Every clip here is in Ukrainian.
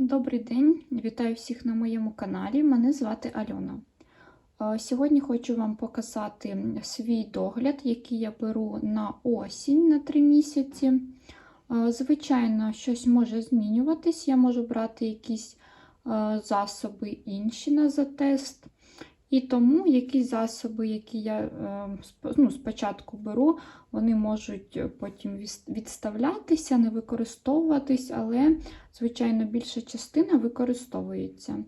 Добрий день, вітаю всіх на моєму каналі. Мене звати Альона. Е, Сьогодні хочу вам показати свій догляд, який я беру на осінь на 3 місяці. Е, Звичайно, щось може змінюватись. Я можу брати якісь е, засоби інші на затест. І тому якісь засоби, які я е, ну, спочатку беру, вони можуть потім відставлятися, не використовуватись, але звичайно, більша частина використовується.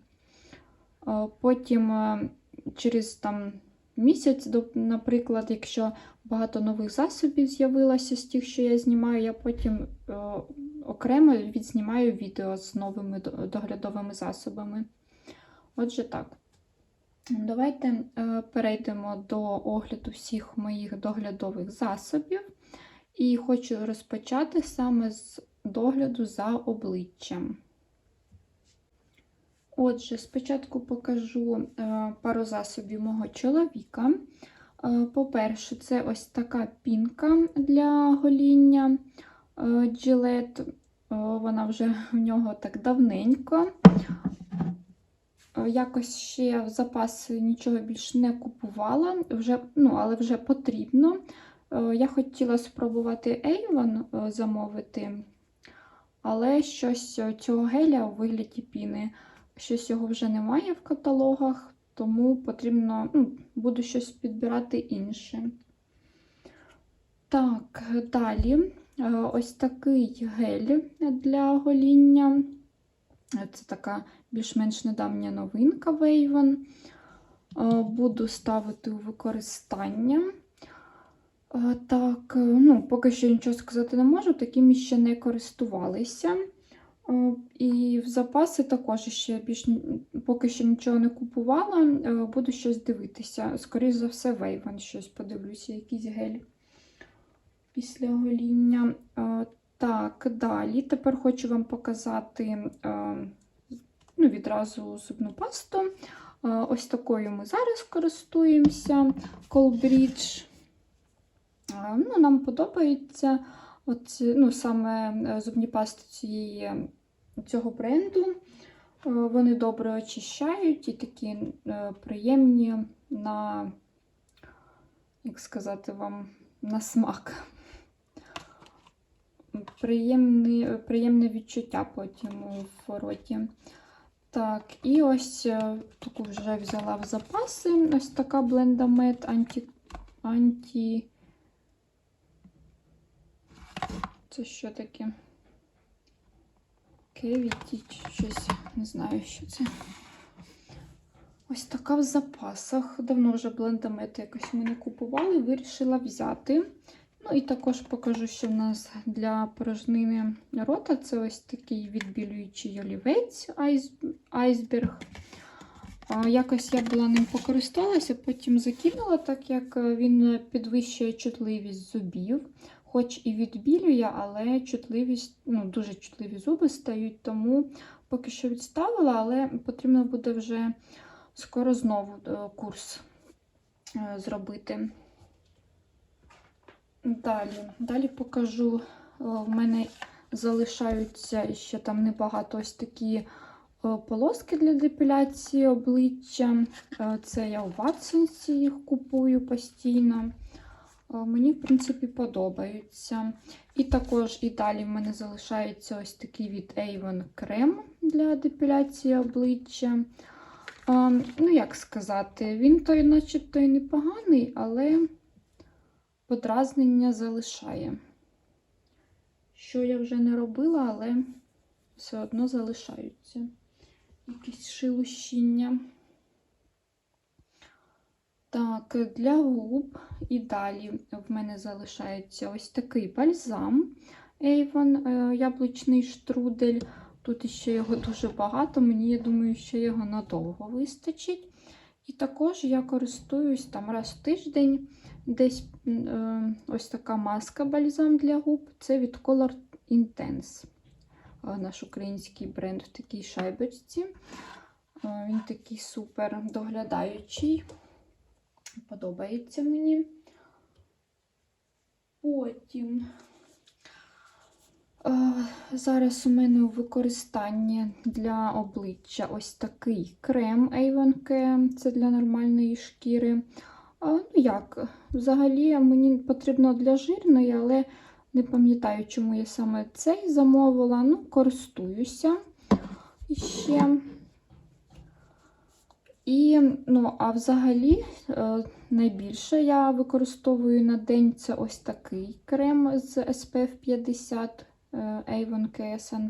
Е, Потім е, через там, місяць, наприклад, якщо багато нових засобів з'явилося з тих, що я знімаю, я потім е, окремо відзнімаю відео з новими доглядовими засобами. Отже, так. Давайте е, перейдемо до огляду всіх моїх доглядових засобів. І хочу розпочати саме з догляду за обличчям. Отже, спочатку покажу е, пару засобів мого чоловіка. Е, По-перше, це ось така пінка для гоління. Е, Вона вже в нього так давненько. Е, Якось ще в запас нічого більш не купувала, вже, ну, але вже потрібно. Е, Я хотіла спробувати Avon е, замовити, але щось цього геля у вигляді піни, щось його вже немає в каталогах, тому потрібно, ну, буду щось підбирати інше. Так, далі ось такий гель для гоління. Це така більш-менш недавня новинка Avon. Е, Буду ставити у використання. Е, Так, е, ну, поки що нічого сказати не можу, такими ще не користувалися. І в запаси також ще більш поки що нічого не купувала, буду щось дивитися. Скоріше за все, Вейвен щось подивлюся, якийсь гель після гоління. Так, далі. Тепер хочу вам показати е, ну, відразу зубну пасту. Е, Ось такою ми зараз користуємося. Colbridge. Е, Ну, нам подобається от, ну, саме зубні пасти цієї, цього бренду. Вони добре очищають і такі приємні на, як сказати вам, на смак. Приємне, приємне відчуття потім в роті. Так, і ось е, таку вже взяла в запаси. Ось така блендамет анті. анті... Це що таке? Кевіті чи щось, не знаю, що це. Ось така в запасах. Давно вже блендамет якось ми не купували, вирішила взяти. Ну і також покажу, що в нас для порожнини рота це ось такий відбілюючий олівець айс... айсберг. Якось я була ним покористалася, потім закинула, так як е, він підвищує чутливість зубів, хоч і відбілює, але чутливість, ну, дуже чутливі зуби стають, тому поки що відставила, але потрібно буде вже скоро знову е, курс е, зробити. Далі, далі покажу, е, в мене залишаються ще там небагато ось такі е, полоски для депіляції обличчя. Е, Це я у Watsons їх купую постійно. Мені, в принципі, подобаються. І також і далі в мене залишається ось такий від Avon крем для депіляції обличчя. Ну, як сказати, він той, начебто, і непоганий, але подразнення залишає. Що я вже не робила, але все одно залишаються якісь шелущіння. Так, для губ і далі в мене залишається ось такий бальзам Avon е, яблучний штрудель. Тут ще його дуже багато, мені, я думаю, що його надовго вистачить. І також я користуюсь там раз в тиждень десь е, ось така маска бальзам для губ. Це від Color Intense. Е, Наш український бренд в такій шайбочці. Е, Він такий супер доглядаючий. Подобається мені. Потім Зараз у мене у використанні для обличчя ось такий крем Avon Care, це для нормальної шкіри. Ну як, взагалі мені потрібно для жирної, але не пам'ятаю, чому я саме цей замовила. Ну, користуюся ще. І, ну, а взагалі, е, найбільше я використовую на день це ось такий крем з SPF 50 е, Avon KSN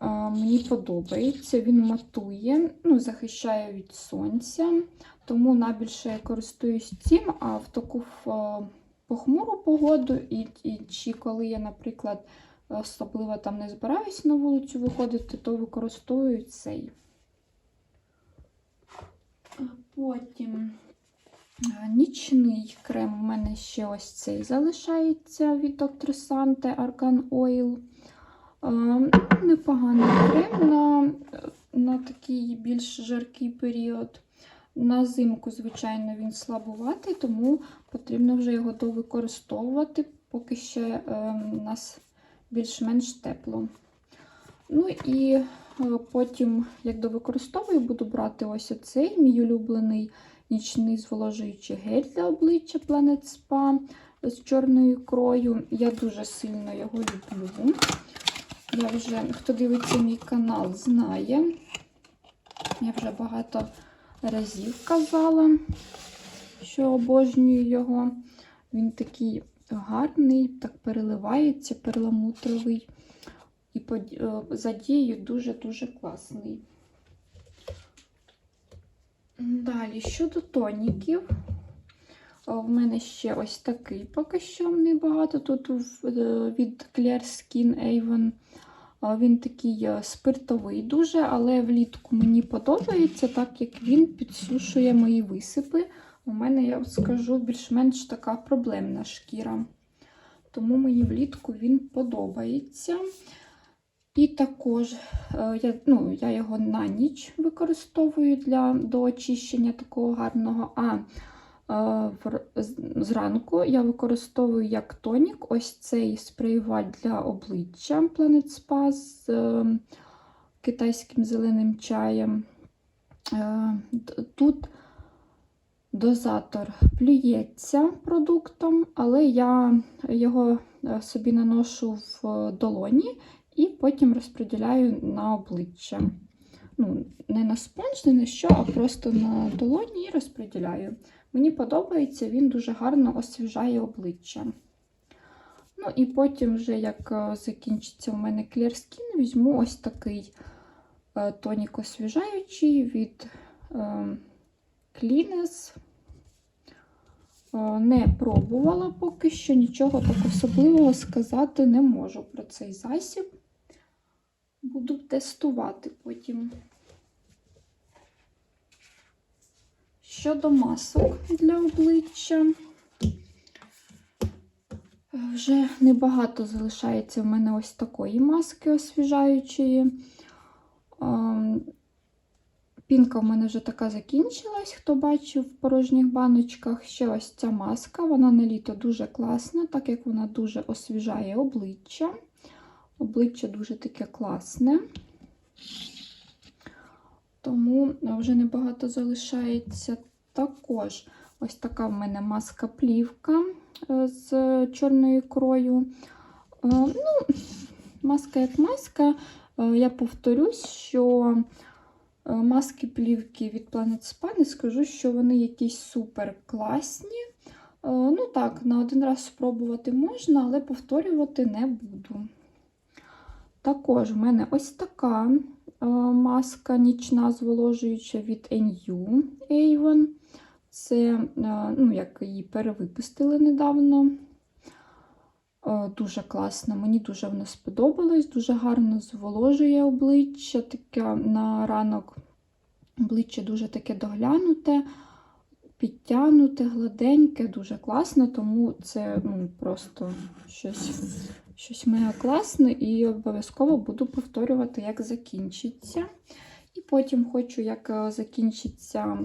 Мені подобається, він матує, ну, захищає від сонця, тому найбільше я користуюсь цим, а в таку похмуру погоду, і, і чи коли я, наприклад, особливо там не збираюсь на вулицю виходити, то використовую цей. Потім нічний крем у мене ще ось цей залишається від Dr. Sante Argan Oil. Непоганий крем на, на такий більш жаркий період. На зимку, звичайно, він слабуватий, тому потрібно вже його довикористовувати, поки ще е, у нас більш-менш тепло. Ну і е, потім, як довикористовую, буду брати ось оцей мій улюблений нічний зволожуючий гель для обличчя Planet Spa з чорною ікрою. Я дуже сильно його люблю. Я вже, хто дивиться мій канал, знає. Я вже багато разів казала, що обожнюю його. Він такий гарний, так переливається, перламутровий. І е, за дією дуже-дуже класний. Далі, щодо тоніків, в мене ще ось такий поки що небагато. Тут е, від Clear Skin Avon. Він такий е, спиртовий дуже, але влітку мені подобається, так як він підсушує мої висипи. У мене, я скажу, більш-менш така проблемна шкіра. Тому мені влітку він подобається. І також е, я, ну, я його на ніч використовую для до очищення такого гарного. А зранку я використовую як тонік ось цей спреюваль для обличчя Planet Spa з е, китайським зеленим чаєм. Е, Тут дозатор плюється продуктом, але я його е, собі наношу в долоні і потім розподіляю на обличчя. Ну, не на спонж, не на що, а просто на долоні і розподіляю. Мені подобається, він дуже гарно освіжає обличчя. Ну і потім, вже як е, закінчиться у мене Clear Skin, візьму ось такий е, тонік освіжаючий від Cleaness. Е, Не пробувала поки що, нічого так особливого сказати не можу про цей засіб. Буду тестувати потім. Щодо масок для обличчя, е, вже небагато залишається в мене ось такої маски освіжаючої. Ем, Пінка в мене вже така закінчилась, хто бачив в порожніх баночках. Ще ось ця маска, вона на літо дуже класна, так як вона дуже освіжає обличчя. Обличчя дуже таке класне. Тому вже небагато залишається. Також ось така в мене маска-плівка е, з чорною ікрою. Е, Ну, маска як маска. Е, Я повторюсь, що е, маски плівки від Planet Spa не скажу, що вони якісь супер класні. Е, Ну так, на один раз спробувати можна, але повторювати не буду. Також в мене ось така е, маска нічна зволожуюча від NU Avon. Це, е, ну, як її перевипустили недавно. Е, Дуже класно, мені дуже вона сподобалась, дуже гарно зволожує обличчя, таке на ранок обличчя дуже таке доглянуте, підтягнуте, гладеньке, дуже класно, тому це ну, просто щось, щось мега класне і обов'язково буду повторювати, як закінчиться. І потім хочу, як е, закінчиться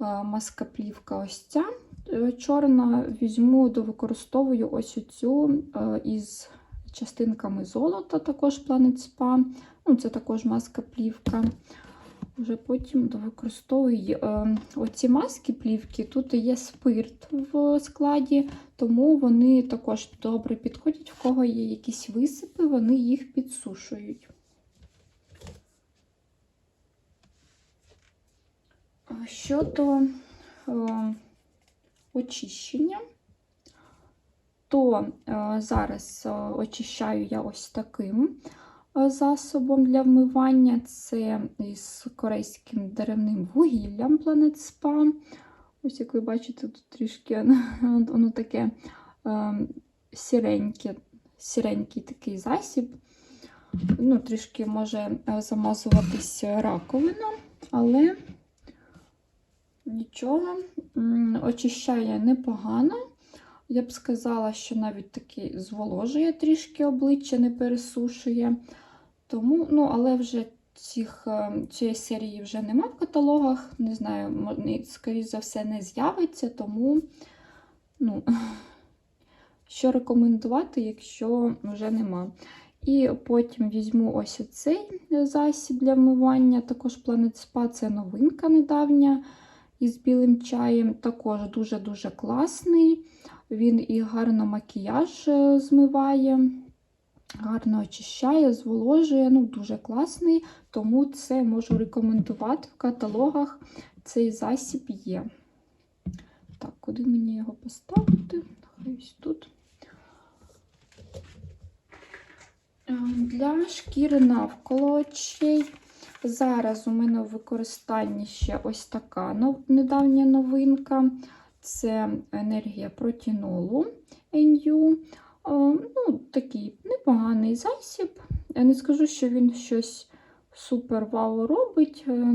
е, маска-плівка ось ця е, чорна, візьму, довикористовую ось оцю е, із частинками золота, також Planet Spa. Ну, Це також маска плівка. Вже потім використовую е, оці маски плівки. Тут є спирт в складі, тому вони також добре підходять, в кого є якісь висипи, вони їх підсушують. Щодо е, очищення, то е, зараз очищаю я ось таким засобом для вмивання. Це із корейським деревним вугіллям Planet Spa. Ось, як ви бачите, тут трішки воно, таке е, сіреньке, сіренький такий засіб. Ну, Трішки може е, замазуватись раковина, але нічого, очищає непогано. Я б сказала, що навіть таки зволожує трішки обличчя, не пересушує. Тому, ну, але вже цих, е, цієї серії вже нема в каталогах. Не знаю, скоріш за все, не з'явиться, тому ну, що рекомендувати, якщо вже нема. І потім візьму ось оцей засіб для вмивання, також Planet Spa, це новинка недавня із білим чаєм. Також дуже-дуже класний. Він і гарно макіяж е, змиває, гарно очищає, зволожує. Ну, дуже класний, тому це можу рекомендувати в каталогах. Цей засіб є. Так, куди мені його поставити? Ось тут. Е, Для шкіри навколо очей. Зараз у мене в використанні ще ось така недавня новинка. Це енергія протінолу NU. Е, Ну, такий непоганий засіб. Я не скажу, що він щось супер вау робить. Е,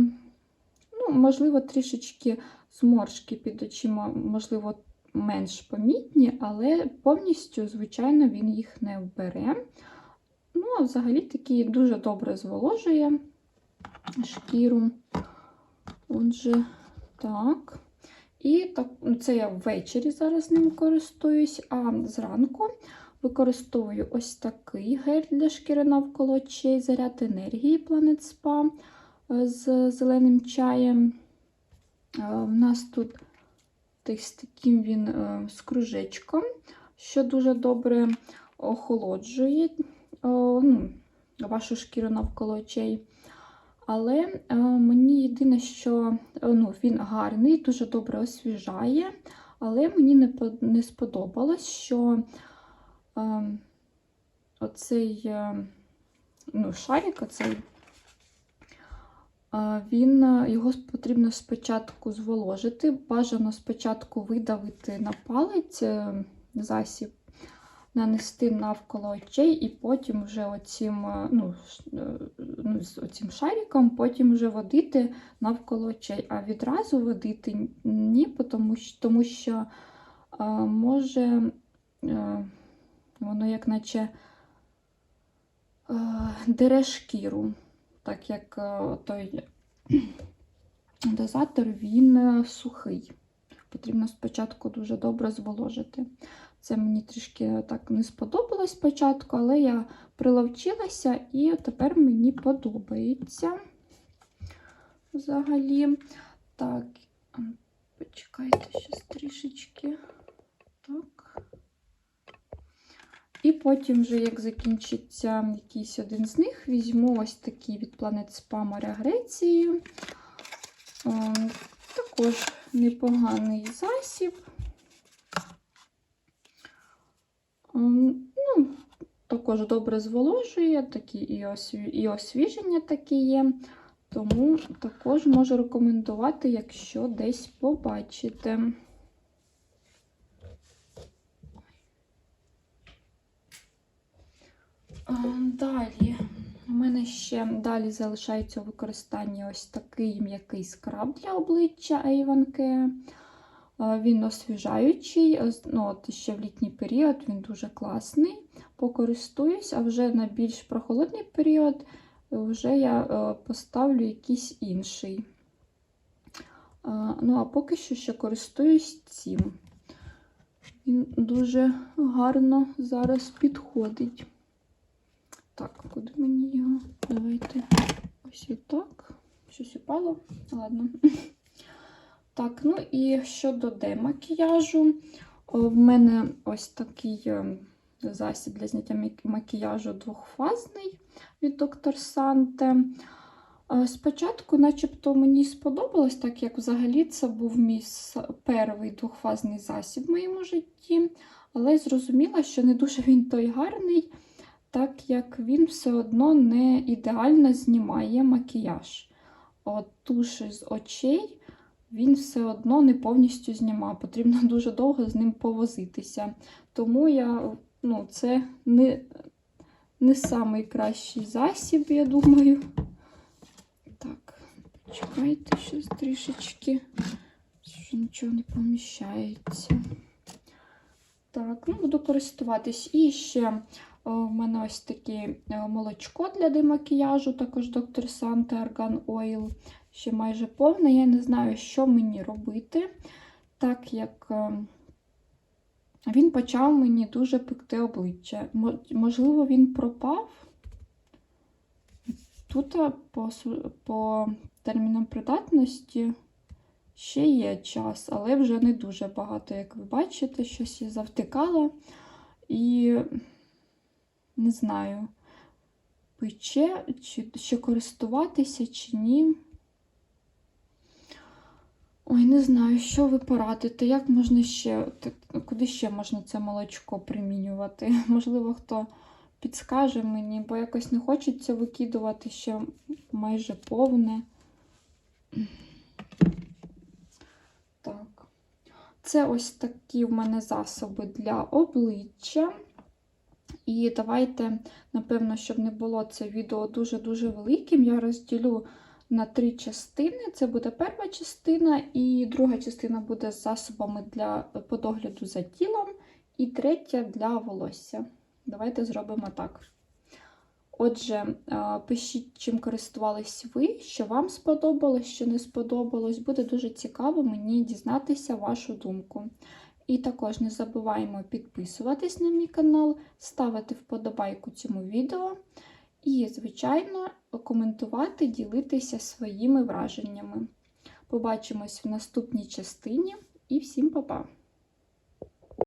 Ну, можливо, трішечки зморшки під очима, можливо, менш помітні, але повністю, звичайно, він їх не вбере. Ну, а взагалі такий дуже добре зволожує шкіру. Отже, так. І так, це я ввечері зараз ним користуюсь, а зранку використовую ось такий гель для шкіри навколо очей, заряд енергії Planet Spa е, з зеленим чаєм. Е, У нас тут десь таким він е, з кружечком, що дуже добре охолоджує ну, вашу шкіру навколо очей. Але е, мені єдине, що е, ну, він гарний, дуже добре освіжає, але мені не сподобалось, що е, оцей е, ну, шарик, оцей, він, е, його потрібно спочатку зволожити, бажано спочатку видавити на палець е, засіб, нанести навколо очей, і потім вже оцім, е, ну, ну, з оцим шариком, потім вже водити навколо очей. А відразу водити ні, тому що, тому що може воно як наче е, дере шкіру, так як е, той дозатор він е, сухий. Потрібно спочатку дуже добре зволожити. Це мені трішки так не сподобалось спочатку, але я приловчилася і тепер мені подобається взагалі. Так, почекайте щас трішечки. Так. І потім, вже як закінчиться якийсь один з них, візьму ось такий від Spa моря Греції. Ем, Також непоганий засіб. Ем, Ну, також добре зволожує, такі і, осві... і освіження такі є. Тому також можу рекомендувати, якщо десь побачите. Далі. У мене ще далі залишається у використанні ось такий м'який скраб для обличчя Avon Care. Він освіжаючий, ну, от ще в літній період він дуже класний. Покористуюсь, а вже на більш прохолодний період вже я е, поставлю якийсь інший. Ну, а поки що ще користуюсь цим. Він дуже гарно зараз підходить. Так, куди мені його? Давайте ось і так. Щось упало. Ладно. Так, ну і щодо демакіяжу, о, в мене ось такий е, засіб для зняття макіяжу двохфазний від доктор Санте. Е, Спочатку, начебто, мені сподобалось, так як взагалі це був мій перший двохфазний засіб в моєму житті, але зрозуміла, що не дуже він той гарний, так як він все одно не ідеально знімає макіяж. От туш з очей він все одно не повністю знімає. Потрібно дуже довго з ним повозитися. Тому я, ну, це не, не найкращий засіб, я думаю. Так, чекайте щось трішечки. Що нічого не поміщається. Так, ну буду користуватись. І ще в мене ось таке е, молочко для демакіяжу, також доктор Санте Argan Oil. Ще майже повне. Я не знаю, що мені робити, так як е, він почав мені дуже пекти обличчя. Можливо, він пропав. Тут по, по термінам придатності ще є час, але вже не дуже багато, як ви бачите, щось я завтикала і не знаю, пече, чи ще користуватися, чи ні. Ой, не знаю, що ви порадите, як можна ще, куди ще можна це молочко примінювати? Можливо, хто підскаже мені, бо якось не хочеться викидувати ще майже повне. Так. Це ось такі в мене засоби для обличчя. І давайте, напевно, щоб не було це відео дуже-дуже великим, я розділю на три частини. Це буде перша частина, і друга частина буде з засобами для по догляду за тілом, і третя для волосся. Давайте зробимо так. Отже, пишіть, чим користувались ви, що вам сподобалось, що не сподобалось. Буде дуже цікаво мені дізнатися вашу думку. І також не забуваємо підписуватись на мій канал, ставити вподобайку цьому відео. І, звичайно, коментувати, ділитися своїми враженнями. Побачимось в наступній частині і всім па-па!